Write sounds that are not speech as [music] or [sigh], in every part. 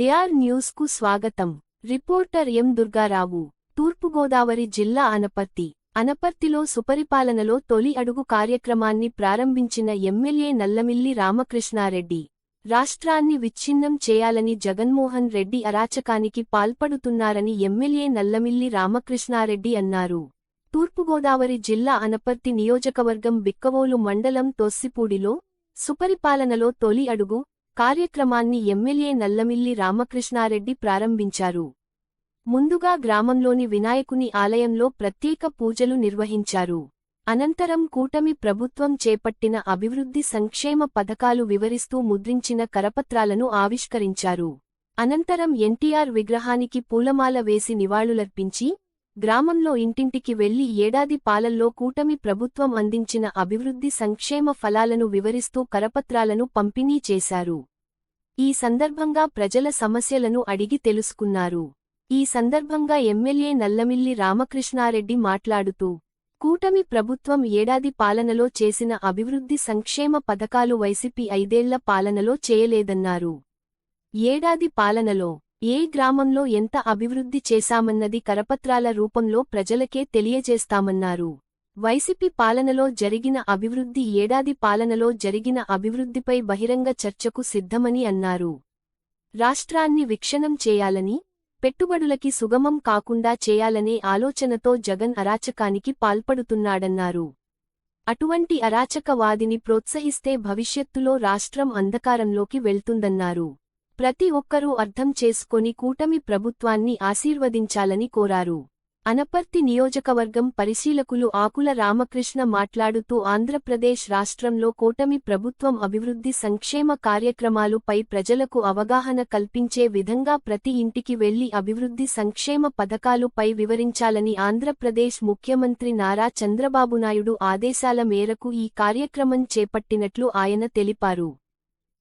DR న్యూస్కు స్వాగతం. Reporter ఎం దుర్గారావు తూర్పుగోదావరి జిల్లా అనపర్తి అనపర్తిలో సుపరిపాలనలో తొలి అడుగు కార్యక్రమాన్ని ప్రారంభించిన ఎమ్మెల్యే నల్లమిల్లి రామకృష్ణారెడ్డి రాష్ట్రాన్ని విచ్ఛిన్నం చేయాలని జగన్మోహన్ రెడ్డి అరాచకానికి పాల్పడుతున్నారని ఎమ్మెల్యే నల్లమిల్లి రామకృష్ణారెడ్డి అన్నారు. తూర్పుగోదావరి జిల్లా అనపర్తి నియోజకవర్గం బిక్కవోలు మండలం తొస్సిపూడిలో సుపరిపాలనలో తొలి అడుగు కార్యక్రమాన్ని ఎమ్మెల్యే నల్లమిల్లి రామకృష్ణారెడ్డి ప్రారంభించారు. ముందుగా గ్రామంలోని వినాయకుని ఆలయంలో ప్రత్యేక పూజలు నిర్వహించారు. అనంతరం కూటమి ప్రభుత్వం చేపట్టిన అభివృద్ధి సంక్షేమ పథకాలు వివరిస్తూ ముద్రించిన కరపత్రాలను ఆవిష్కరించారు. అనంతరం ఎన్టీఆర్ విగ్రహానికి పూలమాల వేసి నివాళులర్పించి గ్రామంలో ఇంటింటికి వెళ్ళి ఏడాది పాలల్లో కూటమి ప్రభుత్వం అందించిన అభివృద్ధి సంక్షేమ ఫలాలను వివరిస్తూ కరపత్రాలను పంపిణీ చేశారు. ఈ సందర్భంగా ప్రజల సమస్యలను అడిగి తెలుసుకున్నారు. ఈ సందర్భంగా ఎమ్మెల్యే నల్లమిల్లి రామకృష్ణారెడ్డి మాట్లాడుతూ కూటమి ప్రభుత్వం ఏడాది పాలనలో చేసిన అభివృద్ధి సంక్షేమ పథకాలు వైసీపీ ఐదేళ్ళ పాలనలో చేయలేదన్నారు. ఏడాది పాలనలో ఏ గ్రామంలో ఎంత అభివృద్ధి చేశామన్నది కరపత్రాల రూపంలో ప్రజలకే తెలియజేస్తామన్నారు. వైసీపీ పాలనలో జరిగిన అభివృద్ధి ఏడాది పాలనలో జరిగిన అభివృద్ధిపై బహిరంగ చర్చకు సిద్ధమని అన్నారు. రాష్ట్రాన్ని విక్షణం చేయాలని పెట్టుబడులకి సుగమం కాకుండా చేయాలనే ఆలోచనతో జగన్ అరాచకానికి పాల్పడుతున్నాడన్నారు. అటువంటి అరాచకవాదిని ప్రోత్సహిస్తే భవిష్యత్తులో రాష్ట్రం అంధకారంలోకి వెళ్తుందన్నారు. ప్రతి ఒక్కరూ అర్థం చేసుకొని కూటమి ప్రభుత్వాన్ని ఆశీర్వదించాలని కోరారు. అనపర్తి నియోజకవర్గం పరిశీలకులు ఆకుల రామకృష్ణ మాట్లాడుతూ ఆంధ్రప్రదేశ్ రాష్ట్రంలో కూటమి ప్రభుత్వం అభివృద్ధి సంక్షేమ కార్యక్రమాలు పై ప్రజలకు అవగాహన కల్పించే విధంగా ప్రతి ఇంటికి వెళ్ళి అభివృద్ధి సంక్షేమ పథకాలు పై వివరించాలని ఆంధ్రప్రదేశ్ ముఖ్యమంత్రి నారా చంద్రబాబు నాయుడు ఆదేశాల మేరకు ఈ కార్యక్రమం చేపట్టినట్లు ఆయన తెలిపారు.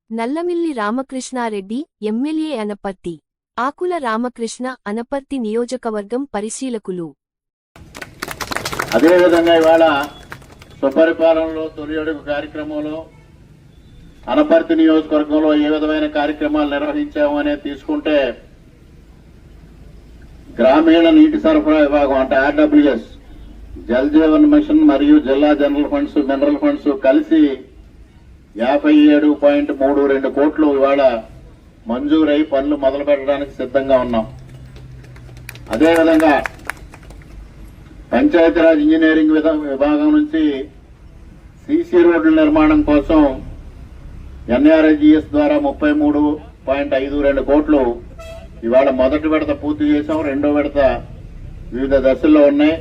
నల్లమిల్లి రామకృష్ణారెడ్డి ఎమ్మెల్యే అనపర్తి ఆకుల రామకృష్ణ అనపర్తి నియోజకవర్గం పరిశీలకులు. అదేవిధంగా ఇవాళ సుపరిపాలనలో తొలి అడుగు కార్యక్రమంలో అనపర్తి నియోజకవర్గంలో ఏ విధమైన కార్యక్రమాలు నిర్వహించాము అనేది తీసుకుంటే గ్రామీణ నీటి సరఫరా విభాగం అంటే ఆర్డబ్ల్యూఎస్ జల్ జీవన్ మిషన్ మరియు జిల్లా జనరల్ ఫండ్స్ మినరల్ ఫండ్స్ కలిసి యాభై ఏడు పాయింట్ మూడు రెండు కోట్లు ఇవాళ మంజూరై పనులు మొదలు పెట్టడానికి సిద్ధంగా ఉన్నాం. అదేవిధంగా పంచాయతీరాజ్ ఇంజనీరింగ్ విధ- విభాగం నుంచి సీసీ రోడ్ల నిర్మాణం కోసం ఎన్ఆర్ఐజిఎస్ ద్వారా ముప్పై మూడు పాయింట్ ఐదు రెండు కోట్లు ఇవాళ మొదటి విడత పూర్తి చేశాం. రెండో విడత వివిధ దశల్లో ఉన్నాయి.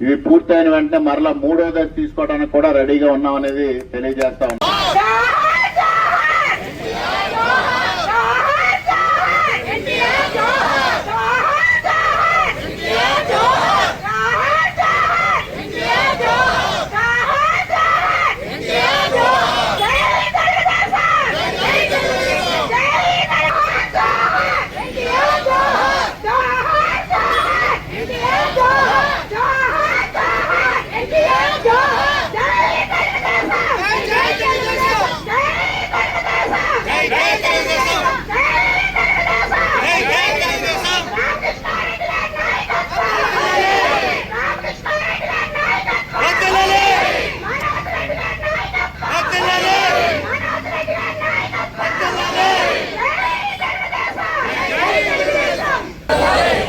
ఇవి పూర్తయిన వెంటనే మరలా మూడో దశ తీసుకోవడానికి కూడా రెడీగా ఉన్నాం అనేది తెలియజేస్తా ఉన్నాం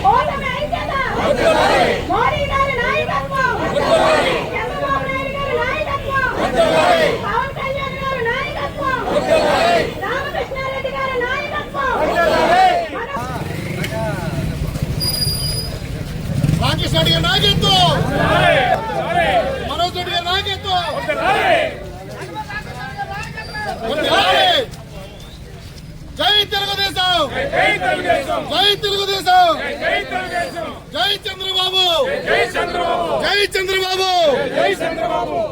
ఓటమి ఐక్యత మోడీ గారి నాయకత్వం చంద్రబాబు నాయుడు గారి నాయకత్వం పవన్ కళ్యాణ్ గారి నాయకత్వం రామకృష్ణారెడ్డి గారి నాయకత్వం రామకృష్ణ రెడ్డి గారి నాయకత్వం మనోజ్ రెడ్డి గారి నాయకత్వం వందనాలి. జై తెలుగుదేశం జై తెలుగుదేశం! జై చంద్రబాబు! జై చంద్రబాబు!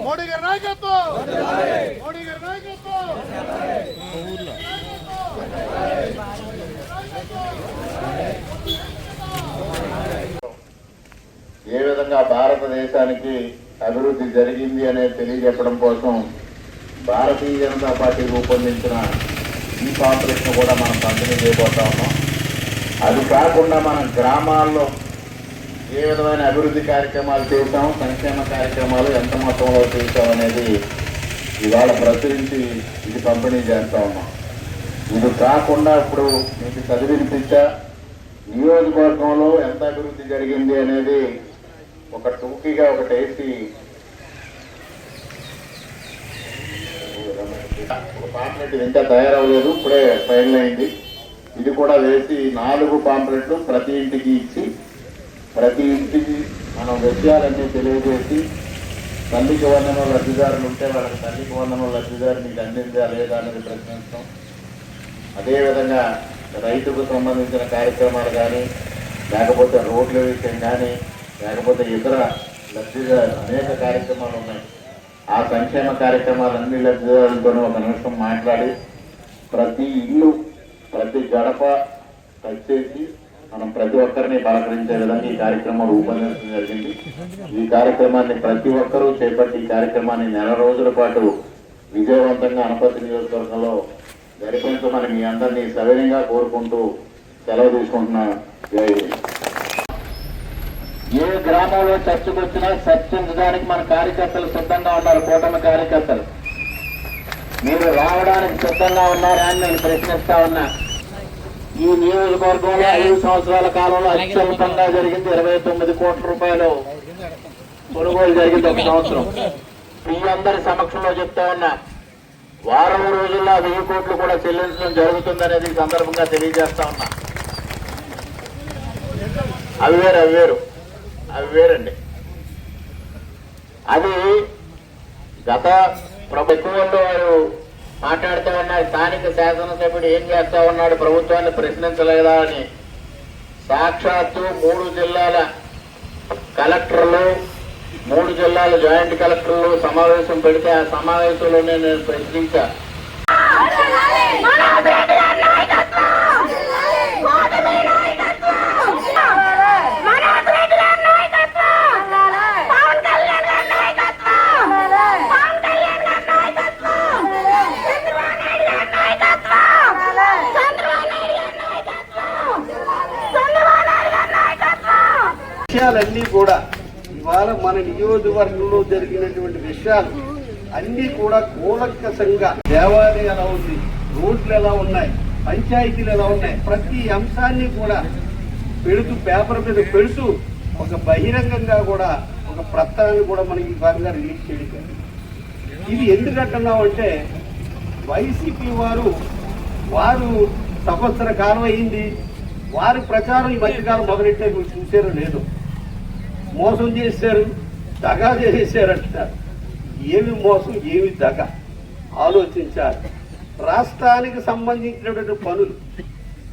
మోడీ గారి నాయకత్వం! మోడీ గారి నాయకత్వం! ఏ విధంగా భారతదేశానికి అభివృద్ధి జరిగింది అనేది తెలియజెప్పడం కోసం భారతీయ జనతా పార్టీ రూపొందించిన ఈ పాంప్లెట్ను కూడా మనం పంపిణీ చేయబోతా ఉన్నాం. అది కాకుండా మనం గ్రామాల్లో ఏ విధమైన అభివృద్ధి కార్యక్రమాలు చేశాము సంక్షేమ కార్యక్రమాలు ఎంత మొత్తంలో చేశామనేది ఇవాళ ప్రచురించి ఇది పంపిణీ చేస్తా ఉన్నాం. ఇది కాకుండా ఇప్పుడు మీకు చదివినిపించా నియోజకవర్గంలో ఎంత అభివృద్ధి జరిగింది అనేది ఒక టూకీగా ఒకటి వేసి ఒక పాంప్లెట్ ఇంకా తయారవ్వలేదు ఇప్పుడే ఫైనల్ అయింది. ఇది కూడా వేసి నాలుగు పాంప్లెట్లు ప్రతి ఇంటికి ఇచ్చి ప్రతి ఇంటికి మనం విషయాలన్నీ తెలియజేసి తల్లికి వందనం లబ్ధిదారులు ఉంటే వాళ్ళకి తల్లికి వందనం లబ్ధిదారు మీకు అందిందా లేదా అనేది ప్రశ్నిస్తాం. అదేవిధంగా రైతుకు సంబంధించిన కార్యక్రమాలు కానీ లేకపోతే రోడ్ల విషయం కానీ లేకపోతే ఇతర లబ్ధిదారు అనేక కార్యక్రమాలు ఉన్నాయి. ఆ సంక్షేమ కార్యక్రమాలన్నీ లబ్ధిదారులతోనే ఒక నిమిషం మాట్లాడి ప్రతి ఇల్లు ప్రతి గడప టచ్ చేసి మనం ప్రతి ఒక్కరిని పలకరించే విధంగా ఈ కార్యక్రమం రూపొందించడం జరిగింది. ఈ కార్యక్రమాన్ని ప్రతి ఒక్కరూ చేపట్టి ఈ కార్యక్రమాన్ని నెల రోజుల పాటు విజయవంతంగా అనపతి నియోజకవర్గంలో జరిపించమని మీ అందరినీ సవినయంగా కోరుకుంటూ సెలవు తీసుకుంటున్నాను. జై ఏ గ్రామంలో చర్చకు వచ్చినా చర్చించడానికి మన కార్యకర్తలు సిద్ధంగా ఉన్నారు కూటమి కార్యకర్తలు. మీరు రావడానికి సిద్ధంగా ఉన్నారా అని నేను ప్రశ్నిస్తా ఉన్నా. ఈ నియోజకవర్గంలో ఐదు సంవత్సరాల కాలంలో అత్యల్పంగా జరిగింది ఇరవై తొమ్మిది కోట్ల రూపాయలు కొనుగోలు జరిగింది ఒక సంవత్సరం. మీ అందరి సమక్షంలో చెప్తా ఉన్నా వారం రోజుల్లో వెయ్యి కోట్లు కూడా చెల్లించడం జరుగుతుందనేది ఈ సందర్భంగా తెలియజేస్తా ఉన్నా. అవి వేరు అవి వేరు. అవి వేరండి. అది గత ప్రభుత్వంలో వారు మాట్లాడుతూ ఉన్నారు. స్థానిక శాసనసభ్యుడు ఏం చేస్తా ఉన్నాడు? ప్రభుత్వాన్ని ప్రశ్నించలేదా అని. సాక్షాత్తు మూడు జిల్లాల కలెక్టర్లు మూడు జిల్లాల జాయింట్ కలెక్టర్లు సమావేశం పెడితే ఆ సమావేశంలోనే నేను ప్రశ్నించా. విషయాలన్నీ కూడా ఇవాళ మన నియోజకవర్గంలో జరిగినటువంటి విషయాలు అన్ని కూడా కూలంకషంగా దేవాలయం ఎలా ఉంది రోడ్లు ఎలా ఉన్నాయి పంచాయతీలు ఎలా ఉన్నాయి ప్రతి అంశాన్ని కూడా పెడుతూ పేపర్ మీద పెడుతూ ఒక బహిరంగంగా కూడా ఒక ప్రస్తావన కూడా మనకి ఈ భాగంగా రిలీజ్ చేయడం ఇది ఎందుకంటున్నామంటే వైసీపీ వారు వారు సంవత్సర కాలం అయింది వారి ప్రచారం ఈ మధ్యకాలం మొదలెట్టే మీరు చూసారో లేదో. మోసం చేశారు దగా చేశారంటారు ఏమి మోసం ఏమి దగ? ఆలోచించాలి. రాష్ట్రానికి సంబంధించినటువంటి పనులు.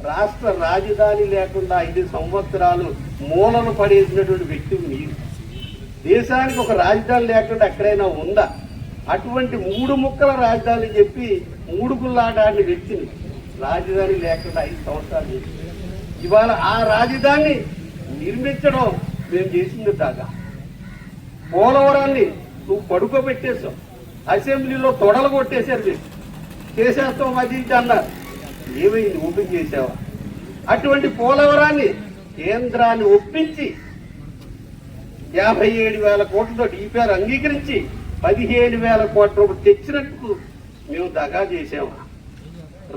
రాష్ట్ర రాజధాని లేకుండా ఐదు సంవత్సరాలు మూలన పడేసినటువంటి వ్యక్తి మీరు. దేశానికి ఒక రాజధాని లేకుండా ఎక్కడైనా ఉందా? అటువంటి మూడు ముక్కల రాజధాని చెప్పి మూడు గుల్లాడాడిన వ్యక్తిని రాజధాని లేకుండా ఐదు సంవత్సరాలు చేసింది. ఇవాళ ఆ రాజధానిని నిర్మించడం మేము చేసింది దాకా. పోలవరాన్ని నువ్వు పడుకోబెట్టేశావు. అసెంబ్లీలో తొడలు కొట్టేశారు మీరు. చేసేస్తావు అది ఇది అన్నారు. ఏమైంది? ఓపెన్ చేసావా అటువంటి పోలవరాన్ని కేంద్రాన్ని ఒప్పించి యాభై ఏడు వేల కోట్లతో డిపిఆర్ అంగీకరించి పదిహేను వేల కోట్ల రూపాయలు తెచ్చినట్టు మేము దగా చేసాము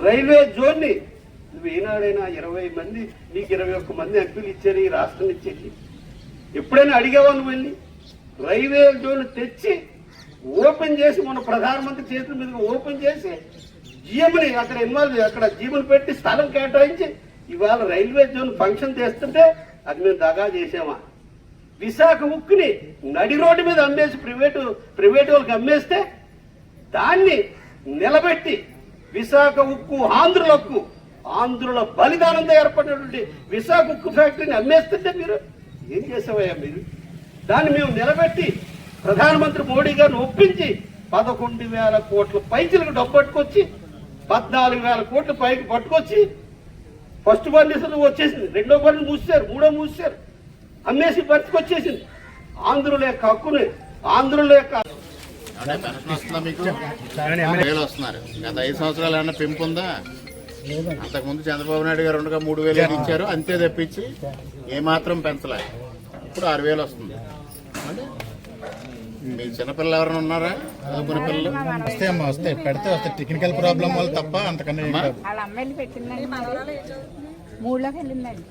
రైల్వే జోన్ని నువ్వు ఏనాడైనా ఇరవై మంది నీకు ఇరవై ఒక్క మంది ఎంపీలు ఇచ్చారు ఈ రాష్ట్రం ఇచ్చేసి ఎప్పుడైనా అడిగావా నువ్వు వెళ్ళి? రైల్వే జోన్ తెచ్చి ఓపెన్ చేసి మన ప్రధానమంత్రి చేతుల మీద ఓపెన్ చేసి జీఎంని అక్కడ ఇన్వాల్వ్ అక్కడ జీఎంని పెట్టి స్థలం కేటాయించి ఇవాళ రైల్వే జోన్ ఫంక్షన్ చేస్తుంటే అది మేము దగా చేసామా? విశాఖ ఉక్కుని నడి రోడ్డు మీద అమ్మేసి ప్రైవేటు ప్రైవేటు వాళ్ళకి అమ్మేస్తే దాన్ని నిలబెట్టి విశాఖ ఉక్కు ఆంధ్రుల ఉక్కు ఆంధ్రుల బలిదానంతో ఏర్పడినటువంటి విశాఖ ఉక్కు ఫ్యాక్టరీని అమ్మేస్తుంటే మీరు ఏం చేసావయ్యా మీరు? దాన్ని మేము నిలబెట్టి ప్రధానమంత్రి మోడీ గారిని ఒప్పించి పదకొండు వేల కోట్ల పైసలకు డబ్బు పట్టుకొచ్చి పద్నాలుగు వేల కోట్ల పైకి పట్టుకొచ్చి ఫస్ట్ బండి వచ్చేసింది. రెండో బండి మూసారు మూడో మూసారు అమ్మేసి పరిస్థితి వచ్చేసింది ఆంధ్రుల యొక్క హక్కుని ఆంధ్రుల యొక్క వస్తుందా మీకు. వేలు వస్తున్నారు. గత ఐదు సంవత్సరాలు ఏమన్నా పెంపు ఉందా? అంతకుముందు చంద్రబాబు నాయుడు గారు ఉండగా మూడు వేలు ఇచ్చారు అంతే తప్పించి ఏమాత్రం పెంచలే. ఇప్పుడు ఆరు వేలు వస్తుంది. అంటే మీ చిన్నపిల్లలు ఎవరైనా ఉన్నారా? చదువుకునే పిల్లలు? వస్తే అమ్మా వస్తే. పెడితే వస్తే. టెక్నికల్ ప్రాబ్లం వల్ల తప్ప అంతకన్నా మూడులోకి వెళ్ళిందండి.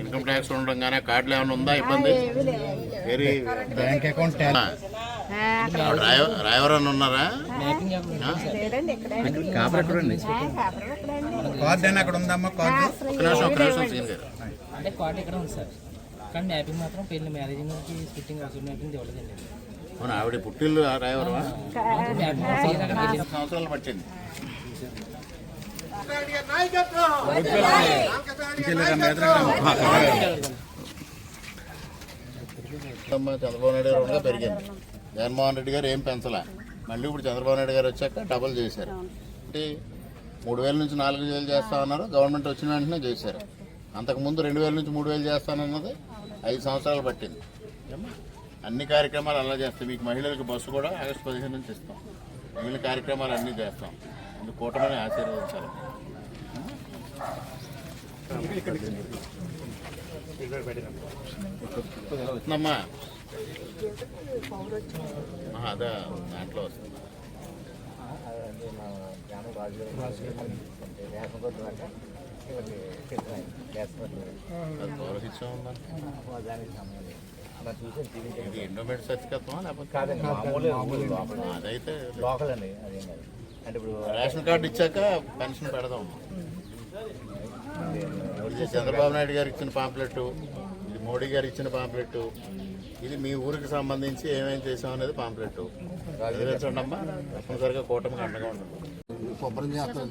ఇన్కమ్ ట్యాక్స్ ఉండడం కానీ కార్డులు ఏమైనా ఉందా ఇబ్బంది? వెరీ బ్యాంక్ అకౌంట్ అని ఉన్నారా? కాపురం ఇక్కడండి కార్డు అని అక్కడ ఉందమ్మా కార్డు? ఒక్క నిమిషం ఒక్క నిమిషం సీన్ గారు. అంటే కార్డు ఇక్కడ ఉంది సార్. కానీ మ్యాపింగ్ మాత్రం పెళ్ళి మ్యారేజింగ్కి ఫిట్టింగ్ అవసరం మ్యాపింగ్ ఇవ్వలేదండి. అవును ఆవిడ పుట్టిల్లు ఆ డ్రైవర్ మ్యాపింగ్ సంవత్సరాలు పట్టింది? చంద్రబాబు నాయుడు గారు పెరిగింది జగన్మోహన్ రెడ్డి గారు ఏం పెంచలే మళ్ళీ ఇప్పుడు చంద్రబాబు నాయుడు గారు. వచ్చాక డబుల్ చేశారు అంటే మూడు వేల నుంచి నాలుగు వేలు చేస్తా ఉన్నారు గవర్నమెంట్ వచ్చిన వెంటనే చేశారు అంతకుముందు రెండు వేల నుంచి మూడు వేలు చేస్తానన్నది ఐదు సంవత్సరాలు పట్టింది అన్ని కార్యక్రమాలు అలా చేస్తాం మీకు మహిళలకు బస్సు కూడా ఆగస్టు పదిహేను నుంచి ఇస్తాం మిగిలిన కార్యక్రమాలు అన్నీ చేస్తాం ఇందుకు కూటమిని ఆశీర్వదించాలి. వస్తుందమ్మా. అదే దాంట్లో వస్తుంది. ఇది ఎండోమెంట్ సత్యకత్వమా లేకపోతే? అదైతే లోకల్ అండి అదే అంటే ఇప్పుడు రేషన్ కార్డు ఇచ్చాక పెన్షన్ పెడదాం. ఇది చంద్రబాబు నాయుడు గారు ఇచ్చిన పాంప్లెట్ ఇది మోడీ గారు ఇచ్చిన పాంప్లెట్ ఇది మీ ఊరికి సంబంధించి ఏమేం చేసాం అనేది పాంప్లెట్ చదివించండి అమ్మా తప్పనిసరిగా కూటమికి అండగా ఉండండి. శుభ్రం చేస్తారు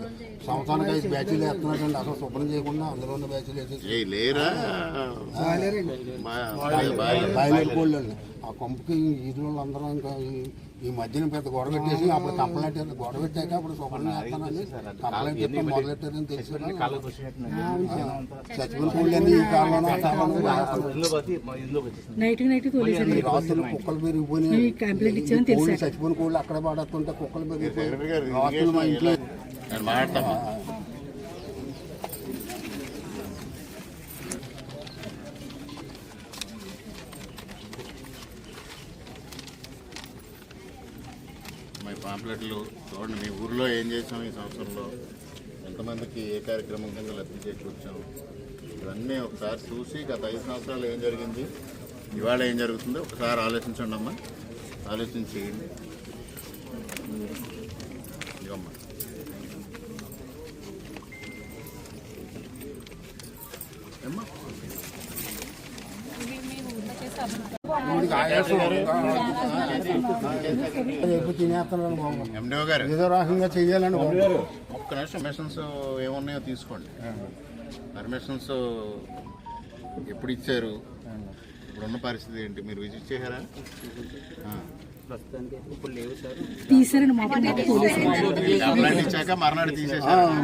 సంవత్సరానికి ఐదు బ్యాచ్లు వేస్తున్నారండి. అసలు శుభ్రం చేయకుండా అందులో ఉన్న బ్యాచ్లు వేసేసి బాయిలర్ కోళ్ళు అండి. ఆ కొంపకి ఈదులో అందరూ ఇంకా ఈ- మధ్యన పెద్ద గొడవ పెట్టేసి అప్పుడు కంపలెట్టారు గొడవ పెట్టాక అప్పుడు శుభ్రం చేస్తానని కంపలెట్ చెప్పి మొదలెట్టారని తెలిసి చచ్చిపోయిన కోళ్ళు అన్ని ఈ కాలంలో రాత్రులు కుక్కలు పెరిగిపోయినాయి. కంప్లైంట్ చచ్చిపోయిన కోళ్ళు అక్కడ పడేస్తుంటే కుక్కలు పెరిగిపోయి రాత్రులు మా ఇంట్లో నేను చూడండి మీ ఊర్లో ఏం చేసాం ఈ సంవత్సరంలో? ఎంతమందికి ఏ కార్యక్రమం కింద లబ్ధి చేకూర్చాం ఇవన్నీ ఒకసారి చూసి గత ఐదు సంవత్సరాలు ఏం జరిగింది? ఇవాళ ఏం జరుగుతుందో ఒకసారి ఆలోచించండి అమ్మా ఆలోచించి ఎండిఓ గారు. ఏదో రకంగా ఒక్క నిమిషం పర్మిషన్స్ ఏమున్నాయో తీసుకోండి. పర్మిషన్స్ ఎప్పుడు ఇచ్చారు? ఇప్పుడున్న పరిస్థితి ఏంటి? మీరు విజిట్ చేశారా. తీసారండి కంప్లైంట్ ఇచ్చాక మర్నాడు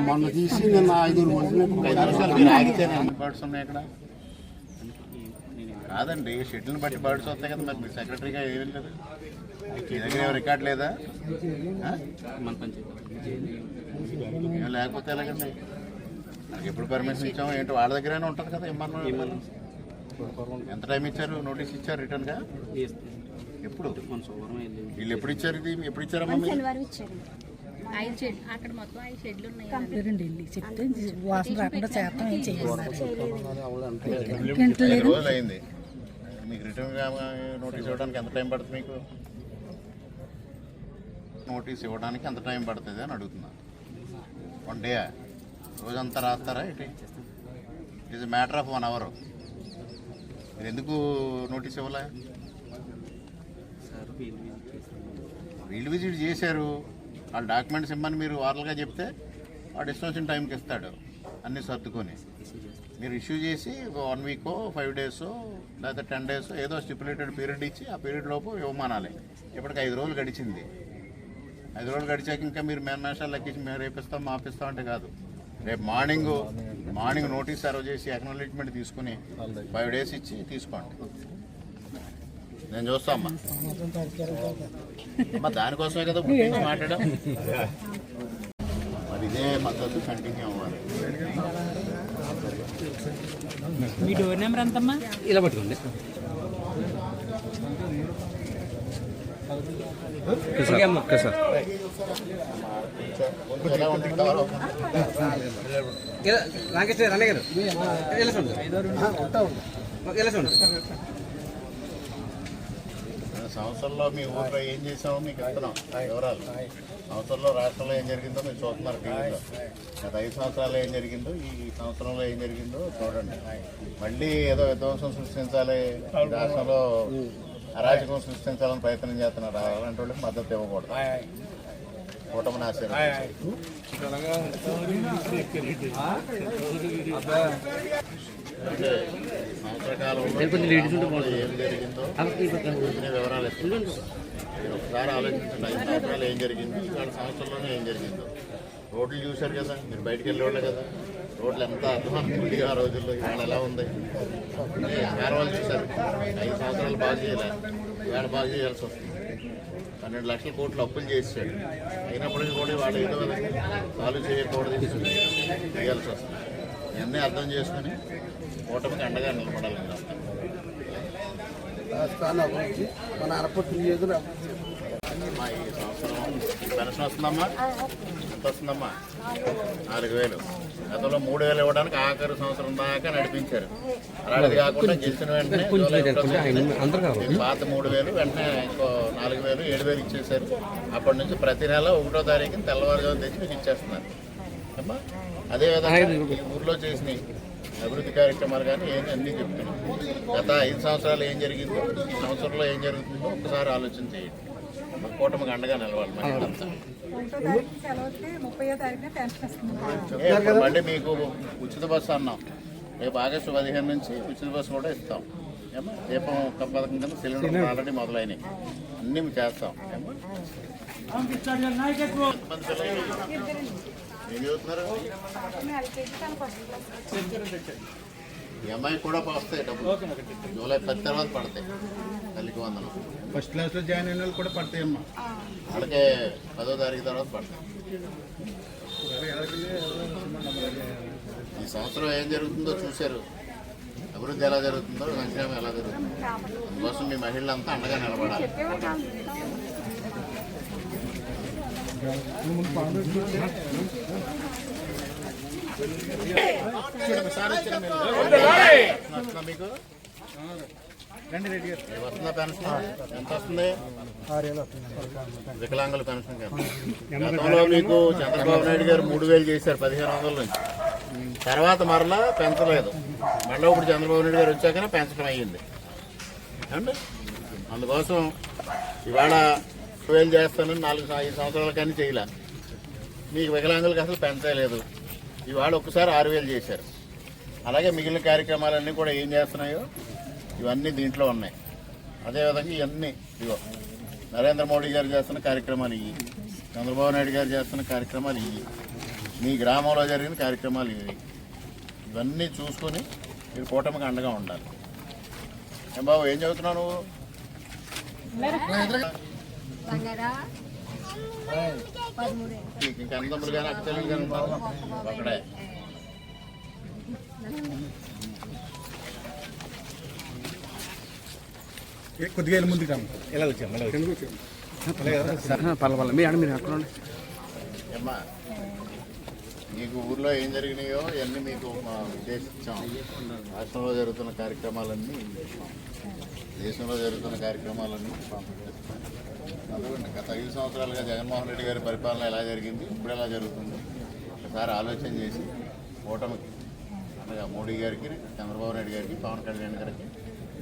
మొన్న తీసి నిన్న ఐదు నిమిషాలు మీరు బర్డ్స్ ఉన్నాయి అక్కడ? కాదండి షెడ్యూల్ బట్టి బర్డ్స్ వస్తాయి కదా మరి మీరు సెక్రటరీగా ఏమీ లేదు. మీ దగ్గర ఏమో రికార్డ్ లేదా? ఏం లేకపోతే ఎలాగండి? నాకు ఎప్పుడు పర్మిషన్ ఇచ్చామో ఏంటో వాళ్ళ దగ్గరైనా ఉంటుంది కదా ఏమన్నా ఎంత టైం ఇచ్చారు? నోటీస్ ఇచ్చారు రిటర్న్గా ఎప్పుడు? వీళ్ళు ఎప్పుడు ఇచ్చారు ఇది? ఎప్పుడు ఇచ్చారమ్మా మీరు? ఇచ్చారు. ఐదు షెడ్ అక్కడ మొత్తం ఐదు షెడ్లు ఉన్నాయి. చెప్తే వాసన రాకుండా చేస్తాం ఏం ఐదు రోజులు అయింది మీకు రిటర్న్ నోటీస్ ఇవ్వడానికి ఎంత టైం పడుతుంది మీకు? నోటీస్ ఇవ్వడానికి ఎంత టైం పడుతుంది అని అడుగుతున్నా. వన్ డే రోజంతా రాస్తారా ఏంటి? It is matter of one hour మీరు ఎందుకు నోటీస్ ఇవ్వలే? ఫీల్డ్ విజిట్ చేశారు. వాళ్ళ డాక్యుమెంట్స్ ఇమ్మని మీరు వారలుగా చెప్తే వాడు ఇష్టం వచ్చిన టైంకి ఇస్తాడు. అన్నీ సర్దుకొని. మీరు ఇష్యూ చేసి వన్ వీకో ఫైవ్ డేస్ లేకపోతే టెన్ డేస్ ఏదో స్టిపులేటెడ్ పీరియడ్ ఇచ్చి ఆ పీరియడ్ లోపు ఇవ్వమనాలి. ఇప్పటికి ఐదు రోజులు గడిచింది. ఐదు రోజులు గడిచాక ఇంకా మీరు మేనమేషాలు లెక్కించి మేము రేపిస్తాం మాపిస్తాం అంటే కాదు. రేపు మార్నింగ్ మార్నింగ్ నోటీస్ సర్వ్ చేసి అక్నాలెడ్జ్మెంట్ తీసుకుని ఫైవ్ డేస్ ఇచ్చి తీసుకోండి. నేను చూస్తా అమ్మా. దానికోసమే కదా బుకింగ్స్ మాట్లాడాం [laughs] మరి ఇదే పద్ధతి కంటిన్యూ అవ్వాలి. మీ డోర్ నెంబర్ ఎంతమ్మా? ఇలా పట్టుకోండి. ఎలా రాకేష్ అన్నయ్య గారు. ఇలా చూడండి. ఇలా చూడండి. సంవత్సరంలో మీ ఊర్లో ఏం చేసామో మీకు ఇస్తున్నాం వివరాలు. సంవత్సరంలో రాష్ట్రంలో ఏం జరిగిందో మీరు చూస్తున్నారు టీవీలో గత ఐదు సంవత్సరాలు ఏం జరిగిందో ఈ సంవత్సరంలో ఏం జరిగిందో చూడండి. మళ్ళీ ఏదో విధ్వంసం సృష్టించాలి ఈ రాష్ట్రంలో అరాచకం సృష్టించాలని ప్రయత్నం చేస్తున్నారు. అలాంటి వాళ్ళకి మద్దతు ఇవ్వకూడదు. కూటమిని ఆశీర్వదించాలి. అంటే సంవత్సర కాలంలో ఏం జరిగిందో వివరాలు ఇస్తున్నాను మీరు ఒకసారి ఆలోచించండి. ఐదు సంవత్సరాలు ఏం జరిగింది ఇవాళ సంవత్సరంలోనే ఏం జరిగిందో. రోడ్లు చూశారు కదా మీరు బయటికి వెళ్ళేవాళ్ళే కదా. రోడ్లు ఎంత అధ్వానం ఉంది ఆ రోజుల్లో ఇవాళ ఎలా ఉంది? వాళ్ళు చూశారు? ఐదు సంవత్సరాలు బాగా చేయలే? ఇవాళ బాగా చేయాల్సి వస్తుంది. పన్నెండు లక్షల కోట్లు అప్పులు చేసాడు అయినప్పటికీ కూడా వాళ్ళు ఏదో విధంగా సాల్వ్ చేయకూడదు. చేయాల్సి వస్తుంది. ఇవన్నీ అర్థం చేసుకుని కూటమికి అండగా నిలబడాలి మీరు అంతా. రాష్ట్రాన్ని అభివృద్ధి మన నియోజకవర్గం అమ్మా ఈ సంవత్సరం పెన్షన్ వస్తుందమ్మా? ఎంత వస్తుందమ్మా? నాలుగు వేలు. గతంలో మూడు వేలు ఇవ్వడానికి ఆఖరి సంవత్సరం దాకా నడిపించారు. అలాంటిది కాకుండా గెలిచిన వెంటనే పాత మూడు వేలు వెంటనే ఇంకో నాలుగు వేలు ఏడు వేలు ఇచ్చేశారు. అప్పటి నుంచి ప్రతి నెల ఒకటో తారీఖున తెల్లవారుజాము తెచ్చి మీకు ఇచ్చేస్తున్నారు. అమ్మా అదేవిధంగా ఈ ఊర్లో చేసిన అభివృద్ధి కార్యక్రమాలు కానీ ఏమి అన్నీ చెప్తున్నాం గత ఐదు సంవత్సరాలు ఏం జరిగిందో ఈ సంవత్సరంలో ఏం జరుగుతుందో ఒకసారి ఆలోచన చేయండి. మన కూటమికి అండగా నిలవాలి మళ్ళీ మీకు ఉచిత బస్సు అన్నాం. రేపు ఆగస్టు పదిహేను నుంచి ఉచిత బస్సు కూడా ఇస్తాం. ఏమో దీపం ఒక్క పథకం కింద సిలిండర్. ఆల్రెడీ మొదలైనవి అన్నీ మేము చేస్తాం. ఏమో? ఏం చదువుతున్నారు అమ్మాయికి కూడా వస్తాయి డబ్బులు. జూలై పది తర్వాత పడతాయి. తల్లికి వందలు. ఫస్ట్ క్లాస్లో జాయిన్ అయిన వాళ్ళు కూడా పడతాయమ్మా. వాళ్ళకే పదో తారీఖు తర్వాత పడతాయి. ఈ సంవత్సరం ఏం జరుగుతుందో చూశారు. అభివృద్ధి ఎలా జరుగుతుందో సంక్షేమం ఎలా జరుగుతుందో. అందుకోసం మీ మహిళలంతా అండగా నిలబడాలి. మీకు రండి రెడ్డి గారు వస్తుందా పెన్షన్ ఎంత వస్తుంది వికలాంగుల పెన్షన్ గతంలో మీకు చంద్రబాబు నాయుడు గారు మూడు వేలు చేశారు పదిహేను వందల నుంచి. తర్వాత మరలా పెంచలేదు. మళ్ళీ ఇప్పుడు చంద్రబాబు నాయుడు గారు వచ్చాకనే పెంచడం అయ్యింది. అండి అందుకోసం ఇవాళ వేలు చేస్తానని నాలుగు ఐదు సంవత్సరాల కానీ చేయలే. మీకు వికలాంగులకు అసలు పెంచలేదు ఇవాళ ఒక్కసారి ఆరు వేలు చేశారు. అలాగే మిగిలిన కార్యక్రమాలన్నీ కూడా ఏం చేస్తున్నాయో ఇవన్నీ దీంట్లో ఉన్నాయి. అదేవిధంగా ఇవన్నీ ఇవో నరేంద్ర మోడీ గారు చేస్తున్న కార్యక్రమాలు ఇవి చంద్రబాబు నాయుడు గారు చేస్తున్న కార్యక్రమాలు ఇవి మీ గ్రామంలో జరిగిన కార్యక్రమాలు ఇవి. ఇవన్నీ చూసుకొని మీరు కూటమికి అండగా ఉండాలి. బాబు ఏం చదువుతున్నావు నువ్వు? నీకు ఇంకా అన్నదమ్ములు కానీ అక్క చెల్లెలు కానీ కొద్దిగా వెళ్ళి ముందుకు రమ్మ ఎలా వచ్చాం ఎలా వచ్చాం పర్లేదు మీరు మీరు అక్కడ ఏమ్మా మీకు ఊర్లో ఏం జరిగినాయో ఇవన్నీ మీకు మా ఉద్దేశించాం. రాష్ట్రంలో జరుగుతున్న కార్యక్రమాలన్నీ దేశంలో జరుగుతున్న కార్యక్రమాలన్నీ పంపిస్తాం. గత ఐదు సంవత్సరాలుగా జగన్మోహన్ రెడ్డి గారి పరిపాలన ఎలా జరిగింది? ఇప్పుడు ఎలా జరుగుతుంది? ఒకసారి ఆలోచన చేసి ఓటమికి అండగా మోడీ గారికి చంద్రబాబు నాయుడు గారికి పవన్ కళ్యాణ్ గారికి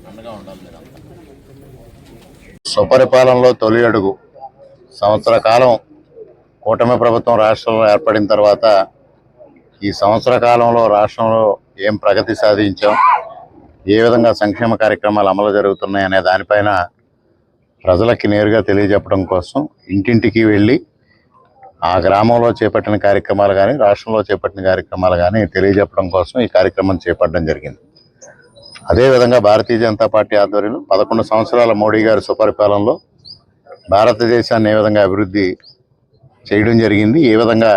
అండగా ఉండాలి మీరంతా స్వపరిపాలనలో తొలి అడుగు. సంవత్సర కాలం కూటమి ప్రభుత్వం రాష్ట్రంలో ఏర్పడిన తర్వాత ఈ సంవత్సర కాలంలో రాష్ట్రంలో ఏం ప్రగతి సాధించాం? ఏ విధంగా సంక్షేమ కార్యక్రమాలు అమలు జరుగుతున్నాయి అనే దానిపైన ప్రజలకి నేరుగా తెలియజెప్పడం కోసం ఇంటింటికి వెళ్ళి ఆ గ్రామంలో చేపట్టిన కార్యక్రమాలు కానీ రాష్ట్రంలో చేపట్టిన కార్యక్రమాలు కానీ తెలియజెప్పడం కోసం ఈ కార్యక్రమం చేపట్టడం జరిగింది. అదేవిధంగా భారతీయ జనతా పార్టీ ఆధ్వర్యంలో పదకొండు సంవత్సరాల మోడీ గారి సుపరిపాలనలో భారతదేశాన్ని ఏ విధంగా అభివృద్ధి చేయడం జరిగింది ఏ విధంగా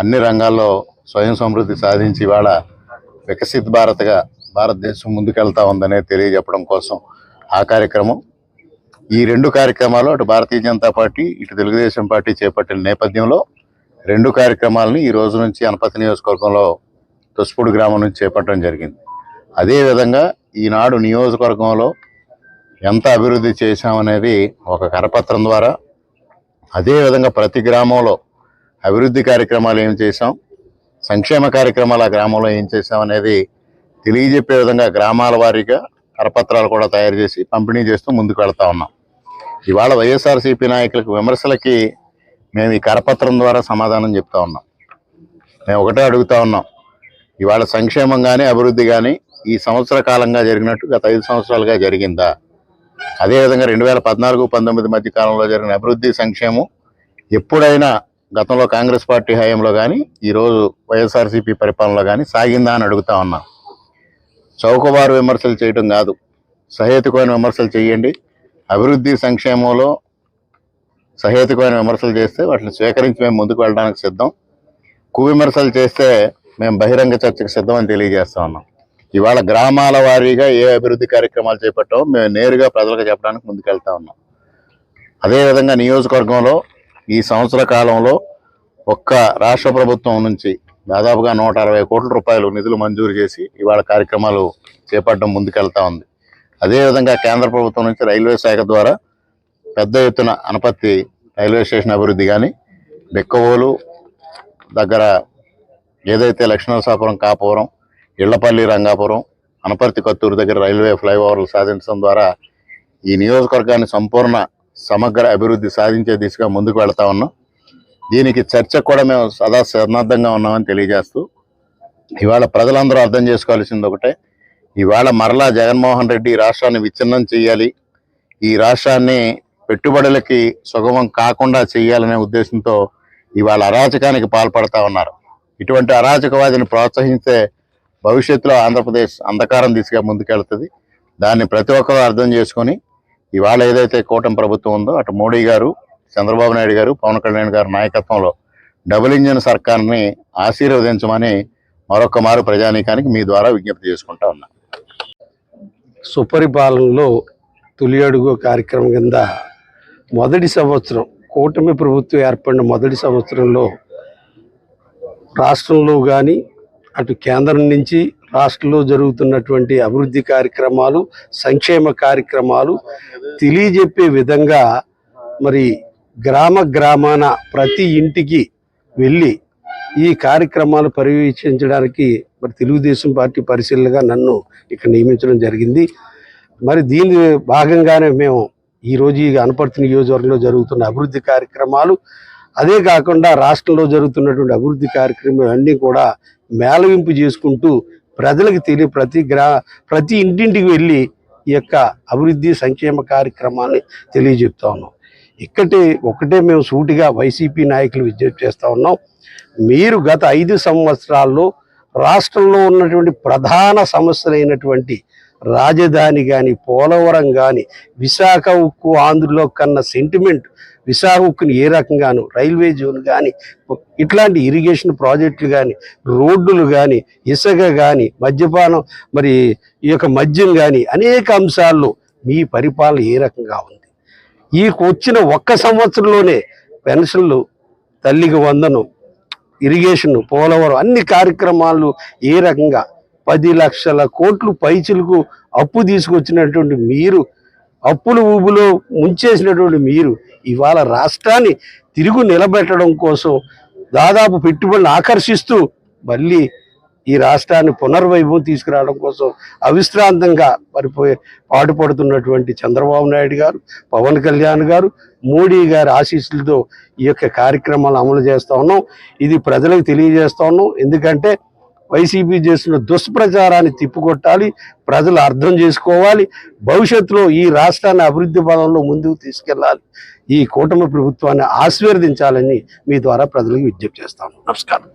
అన్ని రంగాల్లో స్వయం సమృద్ధి సాధించి ఇవాళ వికసిత్ భారత్గా భారతదేశం ముందుకెళ్తా ఉందనే తెలియజెప్పడం కోసం ఆ కార్యక్రమం ఈ రెండు కార్యక్రమాలు అటు భారతీయ జనతా పార్టీ ఇటు తెలుగుదేశం పార్టీ చేపట్టిన నేపథ్యంలో రెండు కార్యక్రమాలని ఈ రోజు నుంచి అనపతి నియోజకవర్గంలో తుస్పూడి గ్రామం నుంచి చేపట్టడం జరిగింది. అదేవిధంగా ఈనాడు నియోజకవర్గంలో ఎంత అభివృద్ధి చేశామనేది ఒక కరపత్రం ద్వారా అదేవిధంగా ప్రతి గ్రామంలో అభివృద్ధి కార్యక్రమాలు ఏం చేశాం సంక్షేమ కార్యక్రమాలు ఆ గ్రామంలో ఏం చేశామనేది తెలియజెప్పే విధంగా గ్రామాల వారీగా కరపత్రాలు కూడా తయారు చేసి పంపిణీ చేస్తూ ముందుకు వెళ్తా ఉన్నాం. ఇవాళ వైఎస్ఆర్సీపీ నాయకులకు విమర్శలకి మేము ఈ కరపత్రం ద్వారా సమాధానం చెప్తా ఉన్నాం. మేము ఒకటే అడుగుతా ఉన్నాం. ఇవాళ సంక్షేమం కానీ అభివృద్ధి కానీ ఈ సంవత్సర కాలంగా జరిగినట్టు గత ఐదు సంవత్సరాలుగా జరిగిందా? అదేవిధంగా రెండు వేల పద్నాలుగు పంతొమ్మిది మధ్య కాలంలో జరిగిన అభివృద్ధి సంక్షేమం ఎప్పుడైనా గతంలో కాంగ్రెస్ పార్టీ హయాంలో కానీ ఈరోజు వైఎస్ఆర్సీపీ పరిపాలనలో కానీ సాగిందా అని అడుగుతా ఉన్నాం. చౌకబారు విమర్శలు చేయడం కాదు. సహేతుకమైన విమర్శలు చేయండి. అభివృద్ధి సంక్షేమంలో సహేతుకమైన విమర్శలు చేస్తే వాటిని స్వీకరించి మేము ముందుకు వెళ్ళడానికి సిద్ధం. కువిమర్శలు చేస్తే మేము బహిరంగ చర్చకు సిద్ధం అని తెలియజేస్తా ఉన్నాం. ఇవాళ గ్రామాల వారీగా ఏ అభివృద్ధి కార్యక్రమాలు చేపట్టామో మేము నేరుగా ప్రజలకు చెప్పడానికి ముందుకెళ్తా ఉన్నాం. అదేవిధంగా నియోజకవర్గంలో ఈ సంవత్సర కాలంలో ఒక్క రాష్ట్ర ప్రభుత్వం నుంచి దాదాపుగా నూట అరవై కోట్ల రూపాయలు నిధులు మంజూరు చేసి ఇవాళ కార్యక్రమాలు చేపట్టడం ముందుకెళ్తా ఉంది. అదేవిధంగా కేంద్ర ప్రభుత్వం నుంచి రైల్వే శాఖ ద్వారా పెద్ద ఎత్తున అనపత్తి రైల్వే స్టేషన్ అభివృద్ధి కానీ బెక్కవోలు దగ్గర ఏదైతే లక్ష్మణసాపురం కాపురం ఇళ్ళపల్లి రంగాపురం అనపర్తి కత్తూరు దగ్గర రైల్వే ఫ్లైఓవర్లు సాధించడం ద్వారా ఈ నియోజకవర్గాన్ని సంపూర్ణ సమగ్ర అభివృద్ధి సాధించే దిశగా ముందుకు వెళ్తా ఉన్నాం. దీనికి చర్చకు కూడా మేము సదా సన్నద్ధంగా ఉన్నామని తెలియజేస్తూ ఇవాళ ప్రజలందరూ అర్థం చేసుకోవాల్సింది ఒకటే ఇవాళ మరలా జగన్మోహన్ రెడ్డి రాష్ట్రాన్ని విచ్ఛిన్నం చేయాలి. ఈ రాష్ట్రాన్ని పెట్టుబడులకి సుగమం కాకుండా చేయాలనే ఉద్దేశంతో ఇవాళ అరాచకానికి పాల్పడతా ఉన్నారు. ఇటువంటి అరాచకవాదిని ప్రోత్సహిస్తే భవిష్యత్తులో ఆంధ్రప్రదేశ్ అంధకారం దిశగా ముందుకెళ్తుంది. దాన్ని ప్రతి ఒక్కరూ అర్థం చేసుకొని ఇవాళ ఏదైతే కూటమి ప్రభుత్వం ఉందో అటు మోడీ గారు చంద్రబాబు నాయుడు గారు పవన్ కళ్యాణ్ గారి నాయకత్వంలో డబుల్ ఇంజన్ సర్కార్ని ఆశీర్వదించమని మరొక మారు ప్రజానీకానికి మీ ద్వారా విజ్ఞప్తి చేసుకుంటా ఉన్నా. సుపరిపాలనలో తొలి అడుగు కార్యక్రమం కింద మొదటి సంవత్సరం కూటమి ప్రభుత్వం ఏర్పడిన మొదటి సంవత్సరంలో రాష్ట్రంలో కానీ అటు కేంద్రం నుంచి రాష్ట్రంలో జరుగుతున్నటువంటి అభివృద్ధి కార్యక్రమాలు సంక్షేమ కార్యక్రమాలు తెలియజెప్పే విధంగా మరి గ్రామ గ్రామాన ప్రతి ఇంటికి వెళ్ళి ఈ కార్యక్రమాలు పర్యవేక్షించడానికి మరి తెలుగుదేశం పార్టీ పరిశీలనగా నన్ను ఇక్కడ నియమించడం జరిగింది. మరి దీని భాగంగానే మేము ఈరోజు ఈ అనపర్తి నియోజకవర్గంలో జరుగుతున్న అభివృద్ధి కార్యక్రమాలు అదే కాకుండా రాష్ట్రంలో జరుగుతున్నటువంటి అభివృద్ధి కార్యక్రమాలు అన్నీ కూడా మేళవింపు చేసుకుంటూ ప్రజలకు తెలియ ప్రతి గ్రా ప్రతి ఇంటింటికి వెళ్ళి ఈ యొక్క అభివృద్ధి సంక్షేమ కార్యక్రమాన్ని తెలియజెప్తా ఉన్నాం. ఇక్కడే ఒకటే మేము సూటిగా వైసీపీ నాయకులు విజ్ఞప్తి చేస్తూ ఉన్నాం. మీరు గత ఐదు సంవత్సరాల్లో రాష్ట్రంలో ఉన్నటువంటి ప్రధాన సమస్యలైనటువంటి రాజధాని కానీ పోలవరం కానీ విశాఖ ఉక్కు ఆంధ్రలో కన్న సెంటిమెంట్ విశాఖ ఉక్కుని ఏ రకంగాను రైల్వే జోన్ కానీ ఇట్లాంటి ఇరిగేషన్ ప్రాజెక్టులు కానీ రోడ్డులు కానీ ఇసుక కానీ మద్యపానం మరి ఈ యొక్క మద్యం కానీ అనేక అంశాల్లో మీ పరిపాలన ఏ రకంగా ఉంది? ఈ వచ్చిన ఒక్క సంవత్సరంలోనే పెన్షన్లు తల్లికి వందనం ఇరిగేషన్ పోలవరం అన్ని కార్యక్రమాలు ఏ రకంగా పది లక్షల కోట్లు పైచులకు అప్పు తీసుకొచ్చినటువంటి మీరు అప్పులు ఊబులో ముంచేసినటువంటి మీరు ఇవాళ రాష్ట్రాన్ని తిరుగు నిలబెట్టడం కోసం దాదాపు పెట్టుబడులు ఆకర్షిస్తూ మళ్ళీ ఈ రాష్ట్రాన్ని పునర్వైభవం తీసుకురావడం కోసం అవిశ్రాంతంగా పరిపోయే పాటుపడుతున్నటువంటి చంద్రబాబు నాయుడు గారు పవన్ కళ్యాణ్ గారు మోడీ గారి ఆశీస్సులతో ఈ యొక్క కార్యక్రమాలు అమలు చేస్తూ ఉన్నాం. ఇది ప్రజలకు తెలియజేస్తా ఉన్నాం. ఎందుకంటే వైసీపీ చేస్తున్న దుష్ప్రచారాన్ని తిప్పికొట్టాలి ప్రజలు అర్థం చేసుకోవాలి భవిష్యత్తులో ఈ రాష్ట్రాన్ని అభివృద్ధి బలంలో ముందుకు తీసుకెళ్ళాలి ఈ కూటమి ప్రభుత్వాన్ని ఆశీర్వదించాలని మీ ద్వారా ప్రజలకు విజ్ఞప్తి చేస్తాను నమస్కారం.